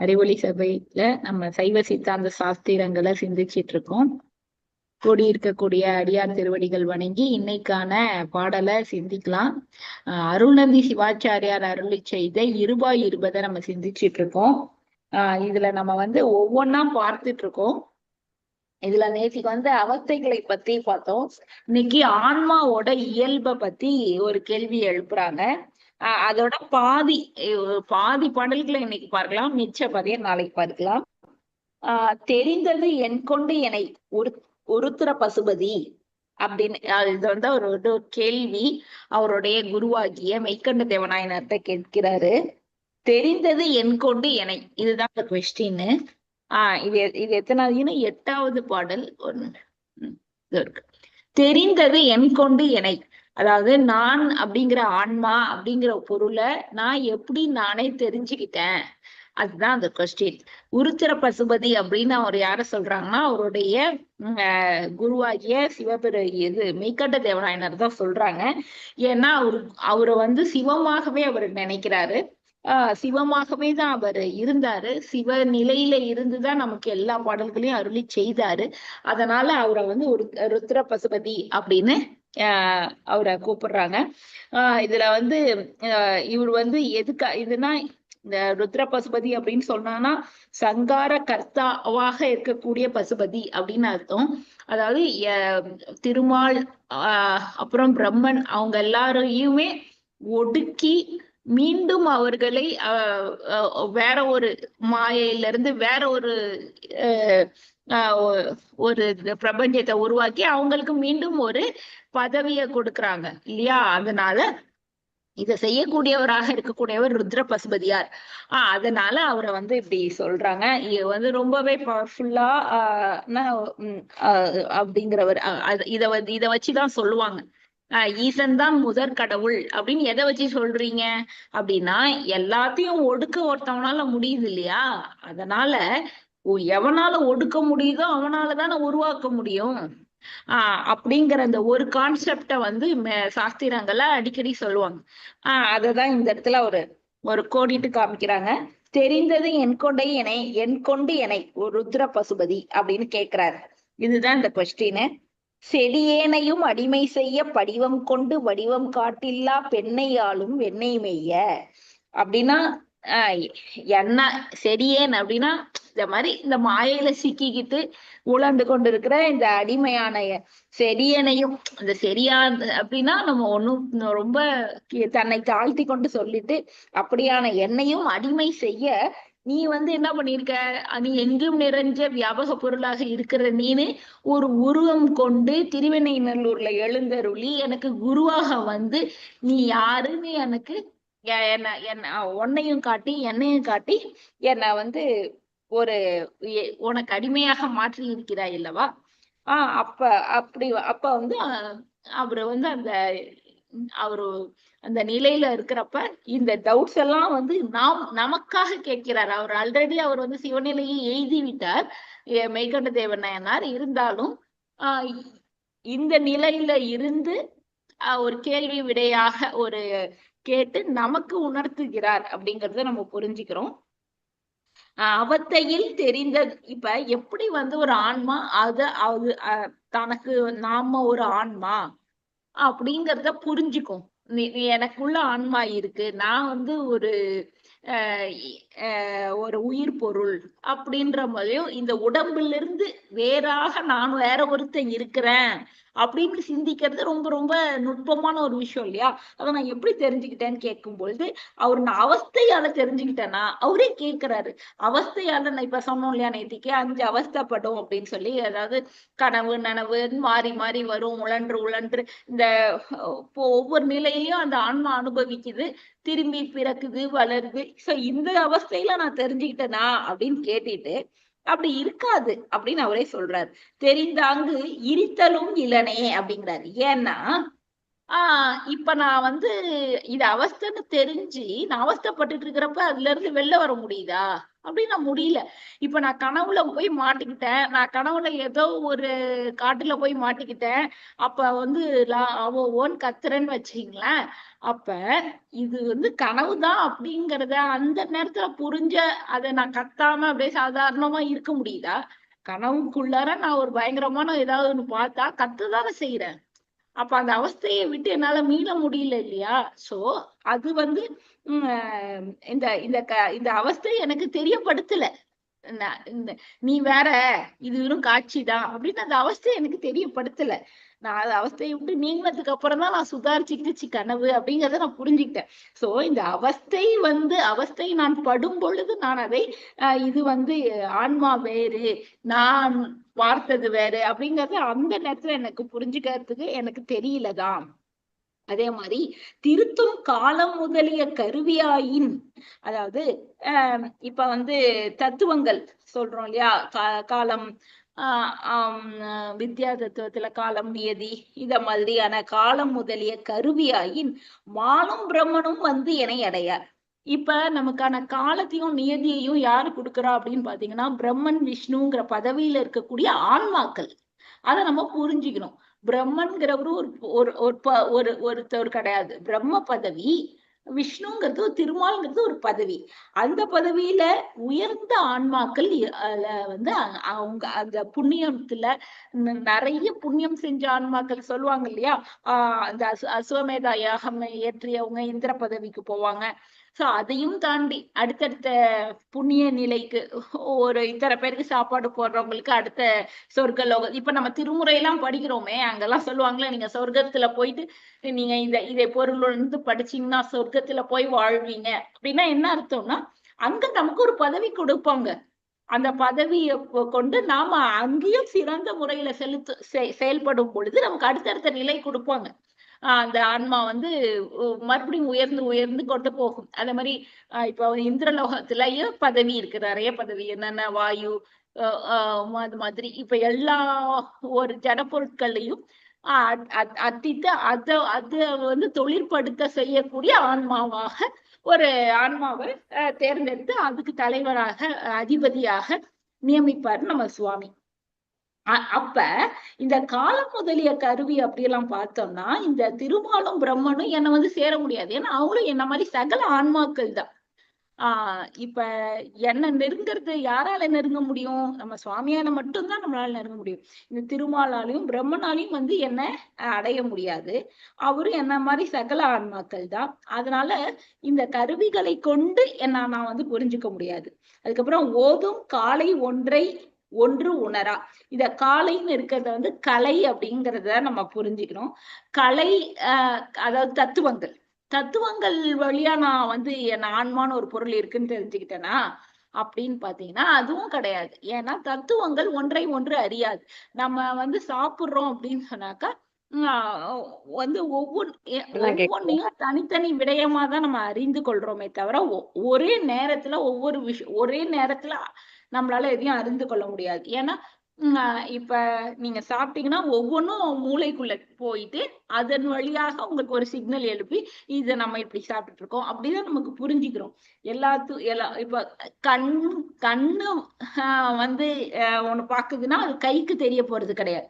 அறிவொளி சபையில நம்ம சைவ சித்தாந்த சாஸ்திரங்களை சிந்திச்சிட்டு இருக்கோம். கூடி இருக்கக்கூடிய அடியார் திருவடிகள் வணங்கி இன்னைக்கான பாடலை சிந்திக்கலாம். அஹ் அருள்நந்தி சிவாச்சாரியார் அருளி செய்த இருபாய் இருபதை நம்ம சிந்திச்சிட்டு இருக்கோம். ஆஹ் இதுல நம்ம வந்து ஒவ்வொன்னா பார்த்துட்டு இருக்கோம். இதுல நேற்றுக்கு வந்து அவஸ்தைகளை பத்தி பார்த்தோம். இன்னைக்கு ஆன்மாவோட இயல்பை பத்தி ஒரு கேள்வி எழுப்புறாங்க. அதோட பாதி பாதி பாடல்களை இன்னைக்கு பார்க்கலாம். மிச்ச பதிய நாளைக்கு பார்க்கலாம். ஆஹ் தெரிந்தது என் கொண்டு என்னை ஒரு ஒருத்திர பசுபதி அப்படின்னு இது வந்து அவர் வந்து ஒரு கேள்வி அவருடைய குருவாகிய மெய்கண்ட தேவநாயனத்தை கேட்கிறாரு. தெரிந்தது என் கொண்டு என்னை. இதுதான் இந்த கொஸ்டின் ஆஹ் இது இது எத்தனாவதுன்னு எட்டாவது பாடல் ஒன்று இது இருக்கு. தெரிந்தது என் கொண்டு என்னை அதாவது நான் அப்படிங்கிற ஆன்மா அப்படிங்கிற பொருளை நான் எப்படி நானே தெரிஞ்சுக்கிட்டேன்? அதுதான் அந்த கொஸ்டின் உருத்திர பசுபதி அப்படின்னு அவர் யார சொல்றாங்கன்னா அவருடைய குருவாகிய சிவபெரு இது மெய்கட்ட தேவநாயனர் தான் சொல்றாங்க. ஏன்னா அவரு அவரை வந்து சிவமாகவே அவர் நினைக்கிறாரு. ஆஹ் சிவமாகவே தான் அவர் இருந்தாரு. சிவ நிலையில இருந்துதான் நமக்கு எல்லா பாடல்களையும் அருளி செய்தாரு. அதனால அவரை வந்து ஒரு ருத்ர பசுபதி அப்படின்னு அவரை கூப்பிடுறாங்க. ஆஹ் இதுல வந்து இவர் வந்து எதுக்கா இதுனா இந்த ருத்ர பசுபதி அப்படின்னு சொன்னான்னா சங்கார கர்த்தாவாக இருக்கக்கூடிய பசுபதி அப்படின்னு அர்த்தம். அதாவது திருமால் அப்புறம் பிரம்மன் அவங்க எல்லாரையுமே ஒடுக்கி மீண்டும் அவர்களை ஆஹ் வேற ஒரு மாயையில இருந்து வேற ஒரு ஆஹ் ஒரு பிரபஞ்சத்தை உருவாக்கி அவங்களுக்கு மீண்டும் ஒரு பதவியை கொடுக்கறாங்க இல்லையா? அதனால இத செய்யக்கூடியவராக இருக்கக்கூடியவர் ருத்ர பசுபதியார் ஆஹ் அதனால அவரை வந்து இப்படி சொல்றாங்க. இது வந்து ரொம்பவே பவர்ஃபுல்லா அப்படிங்கிறவர். அஹ் இத வந்து இதை வச்சுதான் சொல்லுவாங்க. ஈசன் தான் முதற் கடவுள் அப்படின்னு எதை வச்சு சொல்றீங்க? அப்படின்னா எல்லாத்தையும் ஒடுக்க ஒருத்தவனால முடியுது இல்லையா? அதனால எவனால ஒடுக்க முடியுதோ அவனால தானே உருவாக்க முடியும். ஆஹ் அப்படிங்கிற அந்த ஒரு கான்செப்ட வந்து மே- சாஸ்திரங்கள்ல அடிக்கடி சொல்லுவாங்க. ஆஹ் அததான் இந்த இடத்துல ஒரு ஒரு கோடிட்டு காமிக்கிறாங்க. தெரிந்தது என் கொண்டை என என் கொண்டு எனை ஒரு ருத்ர பசுபதி அப்படின்னு கேக்குறாரு. இதுதான் இந்த கொஸ்டின் செடியேனையும் அடிமை செய்ய படிவம் கொண்டு வடிவம் காட்டில்லா பெண்ணை ஆளும் வெண்ணெய் மெய்ய. அப்படின்னா ஆஹ் என்ன செடியேன் அப்படின்னா இந்த மாதிரி இந்த மாயையில சிக்கிக்கிட்டு உழந்து கொண்டு இருக்கிற இந்த அடிமையான செடியேனையும் செடியனையும் இந்த செடியா அப்படின்னா நம்ம ஒன்னும் ரொம்ப தன்னை தாழ்த்தி கொண்டு சொல்லிட்டு அப்படியான என்னையும் அடிமை செய்ய நீ வந்து என்ன பண்ணிருக்க? நீ எங்கும் நிறைஞ்ச வியாபக பொருளாக இருக்கிற நீனு ஒரு உருவம் கொண்டு திருவெண்ணைநல்லூர்ல எழுந்தருளி எனக்கு குருவாக வந்து நீ யாருன்னு எனக்கு என்ன என்ன உன்னையும் காட்டி என்னையும் காட்டி என்னை வந்து ஒரு உனக்கு அடிமையாக மாற்றி இருக்கிறாய் அல்லவா? ஆஹ் அப்ப அப்படி அப்ப வந்து அவரு வந்து அந்த அவரு அந்த நிலையில இருக்கிறப்ப இந்த டவுட்ஸ் எல்லாம் வந்து நாம் நமக்காக கேட்கிறார். அவர் ஆல்ரெடி அவர் வந்து சிவநிலையை எய்தி விட்டார் மெய்கண்ட தேவன் நாயனார். இருந்தாலும் ஆஹ் இந்த நிலையில இருந்து ஒரு கேள்வி விடையாக ஒரு கேட்டு நமக்கு உணர்த்துகிறார் அப்படிங்கறத நம்ம புரிஞ்சுக்கிறோம். ஆஹ் அவத்தையில் தெரிந்த இப்ப எப்படி வந்து ஒரு ஆன்மா அது அது அஹ் தனக்கு நாம ஒரு ஆன்மா அப்படிங்கிறத புரிஞ்சுக்கும். எனக்குள்ள ஆன்மா இருக்கு. நான் வந்து ஒரு ஒரு உயிர் பொருள் அப்படின்ற மாதிரியும் இந்த உடம்புல இருந்து வேறாக நான் வேற ஒருத்தன் இருக்கிறேன் அப்படின்னு சிந்திக்கிறது ரொம்ப ரொம்ப நுட்பமான ஒரு விஷயம் இல்லையா? அதை நான் எப்படி தெரிஞ்சுக்கிட்டேன்னு கேட்கும் பொழுது அவர் நான் அவஸ்தையால தெரிஞ்சுக்கிட்டேன்னா அவரே கேட்கிறாரு. அவஸ்தையால நான் இப்ப சொன்னோம் இல்லையா நேத்திக்கு அஞ்சு அவஸ்தைப்படும் அப்படின்னு சொல்லி அதாவது கனவு நனவு மாறி மாறி வரும் உழன்று உழன்று. இந்த இப்போ ஒவ்வொரு நிலையிலையும் அந்த ஆன்மா அனுபவிக்குது. திரும்பி பிறக்குது வளருது. சோ இந்த அவஸ்தையில நான் தெரிஞ்சுக்கிட்டேனா அப்படின்னு கேட்டுட்டு அப்படி இருக்காது அப்படின்னு அவரே சொல்றாரு. தெரிந்தாங்கு இரித்தலும் இல்லனே அப்படிங்கிறாரு. ஏன்னா ஆஹ் இப்ப நான் வந்து இது அவஸ்தைன்னு தெரிஞ்சு நான் அவஸ்தைப்பட்டுட்டு இருக்கிறப்ப அதுல இருந்து வெளில வர முடியுதா? அப்படின்னு நான் முடியல. இப்ப நான் கனவுல போய் மாட்டிக்கிட்டேன். நான் கனவுல ஏதோ ஒரு காட்டுல போய் மாட்டிக்கிட்டேன். அப்ப வந்து அவ ஓன் கத்துறேன்னு வச்சுங்களேன் அப்ப இது வந்து கனவுதான் அப்படிங்கறத அந்த நேரத்துல புரிஞ்ச அதை நான் கத்தாம அப்படியே சாதாரணமா இருக்க முடியுதா? கனவுக்குள்ளார நான் ஒரு பயங்கரமான ஏதாவது ஒண்ணு பார்த்தா கத்துதானே செய்யறேன் அப்ப அந்த அவஸ்தையை விட்டு என்னால மீள முடியல இல்லையா? சோ அது வந்து உம் இந்த இந்த க இந்த அவஸ்தை எனக்கு தெரியப்படுத்தல. இந்த நீ வேற இது வெறும் காட்சிதான் அப்படின்னு அந்த அவஸ்தை எனக்கு தெரியப்படுத்தல. நான் அது அவஸ்தையை விட்டு நீங்கினதுக்கு அப்புறம் தான் நான் சுதாரிச்சுக்கிட்டு கனவு அப்படிங்கிறத நான் புரிஞ்சுக்கிட்டேன். சோ இந்த அவஸ்தை வந்து அவஸ்தை நான் படும் பொழுது நான் அதை இது வந்து ஆன்மா வேறு நான் பார்த்தது வேறு அப்படிங்கறது அந்த நேரத்துல எனக்கு புரிஞ்சுக்கிறதுக்கு எனக்கு தெரியலதான். அதே மாதிரி திருத்தும் காலம் முதலிய கருவியாயின் அதாவது அஹ் இப்ப வந்து தத்துவங்கள் சொல்றோம் இல்லையா? காலம் ஆஹ் வித்யா தத்துவத்துல காலம் நியதி இத மாதிரியான காலம் முதலிய கருவியாயின் மாலும் பிரம்மனும் வந்து என்னை அடையார். இப்ப நமக்கான காலத்தையும் நியதியையும் யாரு கொடுக்கறா அப்படின்னு பாத்தீங்கன்னா பிரம்மன் விஷ்ணுங்கிற பதவியில இருக்கக்கூடிய ஆன்மாக்கள். அதை நம்ம புரிஞ்சுக்கணும். பிரம்மன்கிறவரு ஒரு ஒரு ஒரு ப- ஒரு கிடையாது. பிரம்ம பதவி விஷ்ணுங்கிறது திருமால்ங்கிறது ஒரு பதவி. அந்த பதவியில உயர்ந்த ஆன்மாக்கள் வந்து அவங்க அந்த புண்ணியத்துல நிறைய புண்ணியம் செஞ்ச ஆன்மாக்கள் சொல்லுவாங்க இல்லையா? ஆஹ் அந்த அசு அசுவமேதா யாகம் ஏற்றியவங்க இந்திர பதவிக்கு போவாங்க. சோ அதையும் தாண்டி அடுத்தடுத்த புண்ணிய நிலைக்கு ஒரு இத்தனை பேருக்கு சாப்பாடு போடுறவங்களுக்கு அடுத்த சொர்க்க லோகம். இப்ப நம்ம திருமுறை எல்லாம் படிக்கிறோமே அங்கெல்லாம் சொல்லுவாங்களே நீங்க சொர்க்கத்துல போயிட்டு நீங்க இந்த இதை பொருள் வந்து படிச்சீங்கன்னா சொர்க்கத்துல போய் வாழ்வீங்க. அப்படின்னா என்ன அர்த்தம்னா அங்க நமக்கு ஒரு பதவி கொடுப்பாங்க. அந்த பதவியை கொண்டு நாம அங்கேயும் சிறந்த முறையில செலுத்து செயல்படும் பொழுது நமக்கு அடுத்தடுத்த நிலை கொடுப்பாங்க. அந்த ஆன்மா வந்து மறுபடியும் உயர்ந்து உயர்ந்து கொண்டு போகும். அதே மாதிரி ஆஹ் இப்போ இந்திரலோகத்திலயும் பதவி இருக்கு நிறைய பதவி? என்னென்ன வாயு ஆஹ் ஆஹ் அது மாதிரி. இப்ப எல்லா ஒரு ஜட பொருட்களையும் அத்தித்து அத அது வந்து தொழிற்படுத்த செய்யக்கூடிய ஆன்மாவாக ஒரு ஆன்மாவை ஆஹ் தேர்ந்தெடுத்து அதுக்கு தலைவராக அதிபதியாக நியமிப்பார் நம்ம சுவாமி. அப்ப இந்த காலம் முதலிய கருவி அப்படியெல்லாம் பார்த்தோம்னா இந்த திருமாலும் பிரம்மனும் என்னை வந்து சேர முடியாது. ஏன்னா அவங்களும் என்ன மாதிரி சகல ஆன்மாக்கள் தான். ஆஹ் இப்ப என்ன நெருங்கிறது யாரால நெருங்க முடியும்? நம்ம சுவாமியால மட்டும்தான் நம்மளால நெருங்க முடியும். இந்த திருமாலாலையும் பிரம்மனாலையும் வந்து என்ன அடைய முடியாது. அவரும் என்ன மாதிரி சகல ஆன்மாக்கள் தான். அதனால இந்த கருவிகளை கொண்டு என்ன நான் வந்து புரிஞ்சுக்க முடியாது. அதுக்கப்புறம் ஓதும் காலை ஒன்றை ஒன்று உணரா. இத காலைன்னு இருக்கிறத வந்து கலை அப்படிங்கிறத நம்ம புரிஞ்சுக்கணும். கலை அதாவது தத்துவங்கள். தத்துவங்கள் வழியா நான் வந்து என் ஆன்மான்னு ஒரு பொருள் இருக்குன்னு தெரிஞ்சுக்கிட்டேனா? அப்படின்னு பாத்தீங்கன்னா அதுவும் கிடையாது. ஏன்னா தத்துவங்கள் ஒன்றை ஒன்று அறியாது. நம்ம வந்து சாப்பிடுறோம் அப்படின்னு சொன்னாக்கா வந்து ஒவ்வொன் எ- எல்லாம் கேக்குது. ஒவ்வொன்னையும் தனித்தனி விடயமா தான் நம்ம அறிந்து கொள்றோமே தவிர ஒ- ஒரே நேரத்துல ஒவ்வொரு விஷயம் ஒரே நேரத்துல நம்மளால எதையும் அறிந்து கொள்ள முடியாது. ஏன்னா இப்ப நீங்க சாப்பிட்டீங்கன்னா ஒவ்வொன்றும் மூளைக்குள்ள போயிட்டு அதன் வழியாக உங்களுக்கு ஒரு சிக்னல் எழுப்பி இதை நம்ம இப்படி சாப்பிட்டுட்டு இருக்கோம். அப்படிதான் நமக்கு புரிஞ்சுக்கிறோம். எல்லாத்து எல்லா இப்ப கண் கண்ணு வந்து ஆஹ் ஒண்ணு பாக்குதுன்னா அது கைக்கு தெரிய போறது கிடையாது.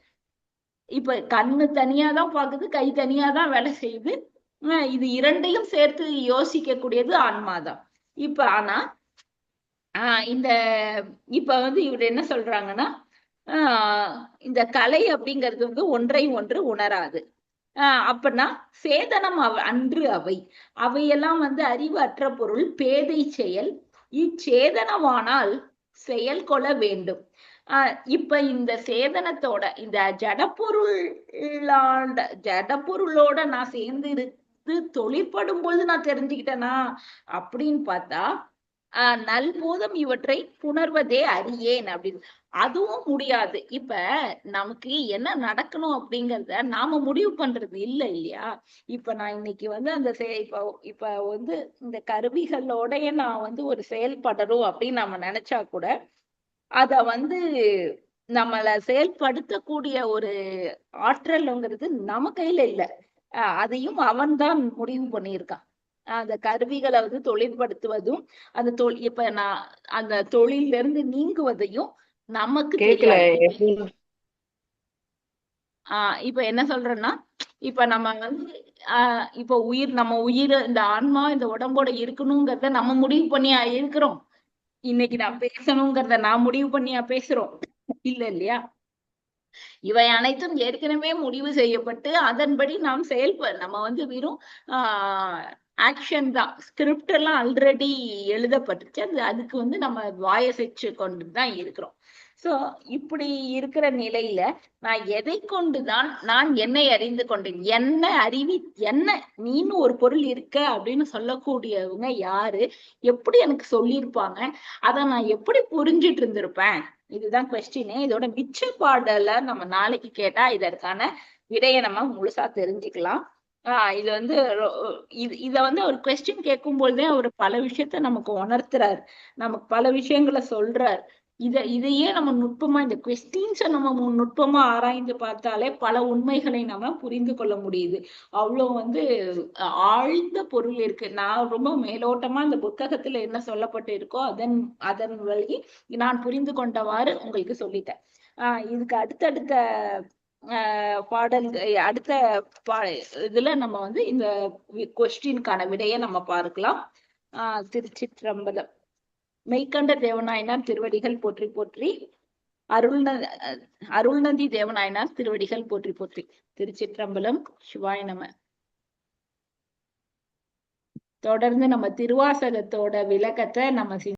இப்ப கண்ணு தனியா தான் பாக்குது கை தனியா தான் வேலை செய்யுது. ஆஹ் இது இரண்டையும் சேர்த்து யோசிக்க கூடியது ஆன்மாதான். இப்ப ஆனா ஆஹ் இந்த இப்ப வந்து இவர் என்ன சொல்றாங்கன்னா ஆஹ் இந்த கலை அப்படிங்கிறது வந்து ஒன்றை ஒன்று உணராது. ஆஹ் அப்படின்னா சேதனம் அவ அன்று அவை. அவையெல்லாம் வந்து அறிவு அற்ற பொருள் பேதை செயல். இச்சேதனமானால் செயல் கொள்ள வேண்டும். ஆஹ் இப்ப இந்த சேதனத்தோட இந்த ஜடப்பொருளாண்ட ஜடப்பொருளோட நான் சேர்ந்து இருந்து தொழிற்படும் பொழுது நான் தெரிஞ்சுக்கிட்டேனா அப்படின்னு பார்த்தா ஆஹ் நல்போதும் இவற்றை புணர்வதே அறியேன் அப்படின்னு. அதுவும் முடியாது. இப்ப நமக்கு என்ன நடக்கணும் அப்படிங்கறத நாம முடிவு பண்றது இல்ல இல்லையா? இப்ப நான் இன்னைக்கு வந்து அந்த செ இப்ப இப்ப வந்து இந்த கருவிகளோடய நான் வந்து ஒரு செயல்படணும் அப்படின்னு நம்ம நினைச்சா கூட அத வந்து நம்மள செயல்படுத்தக்கூடிய ஒரு ஆற்றல்ங்கிறது நம்ம கையில இல்ல. ஆஹ் அதையும் அவன்தான் முடிவு பண்ணியிருக்கான். அந்த கருவிகளை வந்து தொழிற்படுத்துவதும் அந்த தொழில் இப்ப நான் அந்த தொழில இருந்து நீங்குவதையும் நமக்கு எப்படி ஆஹ் இப்ப என்ன சொல்றேன்னா இப்ப நம்ம வந்து ஆஹ் இப்ப உயிர் நம்ம உயிர் இந்த ஆன்மா இந்த உடம்போட இருக்கணுங்கிறத நம்ம முடிவு பண்ணியா இருக்கிறோம். இன்னைக்கு நான் பேசணுங்கிறத நான் முடிவு பண்ணியா பேசுறோம். இல்ல இல்லையா? இவை அனைத்தும் ஏற்கனவே முடிவு செய்யப்பட்டு அதன்படி நாம் செயல்ப நம்ம வந்து வெறும் ஆஹ் ஆக்ஷன் தான். ஸ்கிரிப்ட் எல்லாம் ஆல்ரெடி எழுதப்பட்டுச்சு. அது அதுக்கு வந்து நம்ம வாயசைச்சு கொண்டு தான் இருக்கிறோம். சோ இப்படி இருக்கிற நிலையில நான் எதை கொண்டு தான் நான் என்னை அறிந்து கொண்டேன்? என்ன அறிவி என்ன நீன்னு ஒரு பொருள் இருக்க அப்படின்னு சொல்லக்கூடியவங்க யாரு? எப்படி எனக்கு சொல்லியிருப்பாங்க? அதை நான் எப்படி புரிஞ்சிட்டு இருந்திருப்பேன்? இதுதான் கொஸ்டின் இதோட மிச்ச பாடல நம்ம நாளைக்கு கேட்டா இதற்கான விடையை நம்ம முழுசா தெரிஞ்சுக்கலாம். ஆஹ் இது வந்து இது இத வந்து ஒரு கொஸ்டின் கேட்கும்போதே அவர் பல விஷயத்த நமக்கு உணர்த்துறாரு. நமக்கு பல விஷயங்களை சொல்றாரு. இத இதையே நம்ம நுட்பமா இந்த கொஸ்டின்ஸை நம்ம நுட்பமா ஆராய்ந்து பார்த்தாலே பல உண்மைகளை நம்ம புரிந்து கொள்ள முடியுது. அவ்வளவு வந்து ஆழ்ந்த பொருள் இருக்கு. நான் ரொம்ப மேலோட்டமா இந்த புத்தகத்துல என்ன சொல்லப்பட்டு இருக்கோ அதன் அதன் வழி நான் புரிந்து கொண்டவாறு உங்களுக்கு சொல்லிட்டேன். ஆஹ் இதுக்கு அடுத்தடுத்த பாடல் அடுத்த பா இதுல நம்ம வந்து இந்த கொஸ்டினுக்கான விடையை நம்ம பார்க்கலாம். ஆஹ் திருச்சிற்றம்பலம். மெய்கண்ட தேவநாயனார் திருவடிகள் போற்றி போற்றி. அருள்ந அருள்நந்தி தேவநாயனார் திருவடிகள் போற்றி போற்றி. திருச்சிற்றம்பலம் சிவாய நம. தொடர்ந்து நம்ம திருவாசகத்தோட விளக்கத்தை நம்ம